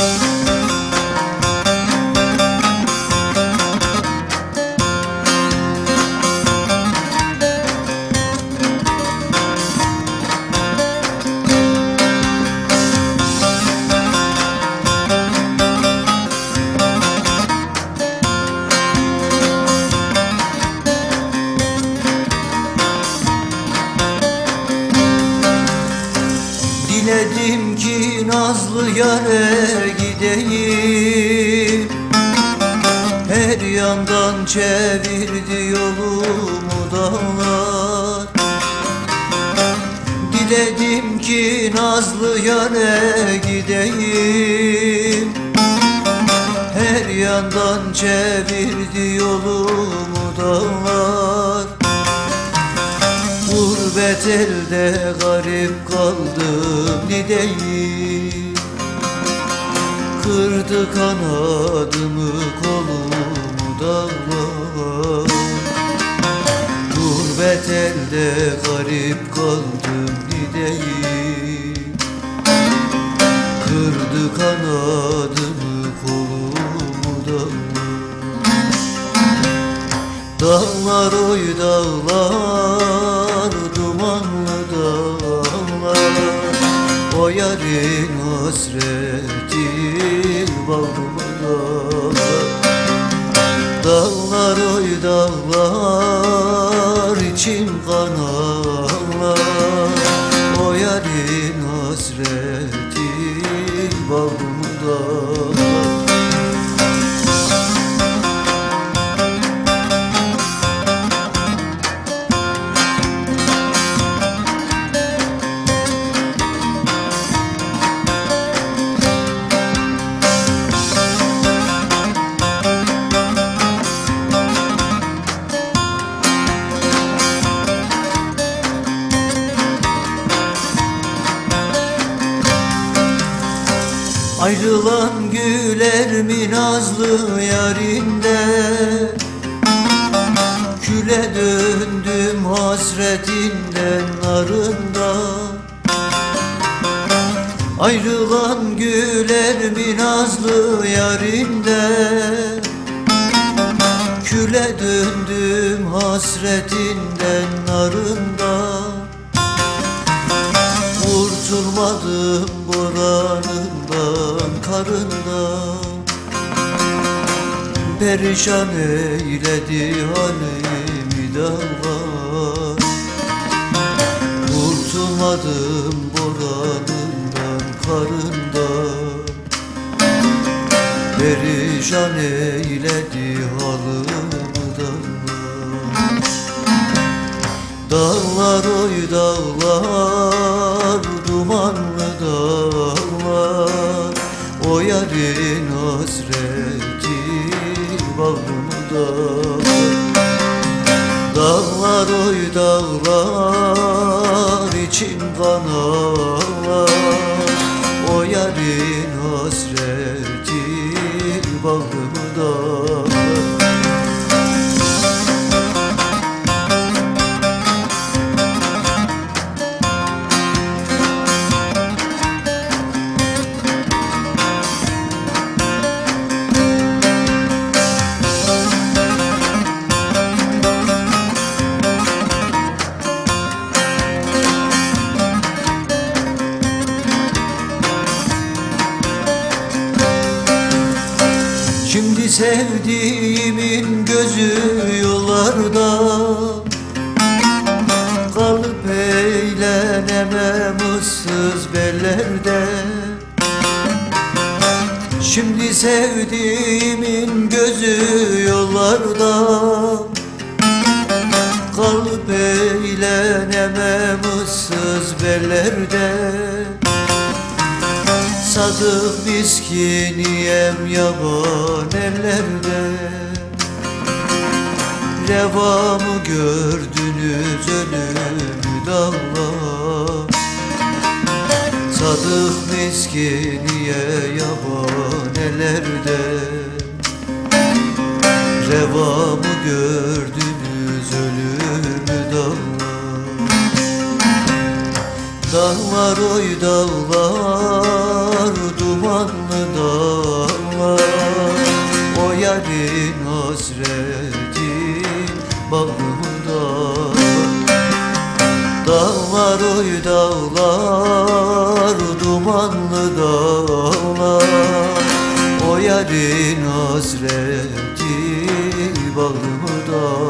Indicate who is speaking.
Speaker 1: Thank you. Diledim ki nazlı yare gideyim. Her yandan çevirdi yolumu dağlar. Diledim ki nazlı yare gideyim. Her yandan çevirdi yolumu dağlar Gurbet elde garip kaldım gideyim Kırdı kanadımı kolumu dağlar. Gurbet elde garip kaldım gideyim Kırdı kanadımı kolumu dağlar. Dağlar oy dağlar O yarın hasreti Bağrıma Ayrılan güler mi nazlı yarinde. Küle döndüm hasretinden narında. Ayrılan güler mi nazlı yarinde. Küle döndüm hasretinden narında. Kurtulmadım boranından karından Perişan eyledi halimi dağlar. Kurtulmadım boranından karından. Perişan eyledi halimi dağlar. Dağlar oy dağlar Dumanlı dağlar O yarın hasreti Bağrımı dağlar. Oy dağlar içim kan sevdiğimin gözü yollarda. Kalıp eğlenemem ıssız bellerde. Şimdi sevdiğimin gözü yollarda. Kalıp eğlenemem ıssız bellerde Sadık miskiniyem yaban ellerde Revamı gördünüz ölümü dağlar Sadık miskiniye yaban ellerde Revamı gördünüz ölümü dağlar Dağlar oy dağlar yarın hasreti bağrımda Dağlar oy dağlar dumanlı dağlar. O yarın hasreti bağrımda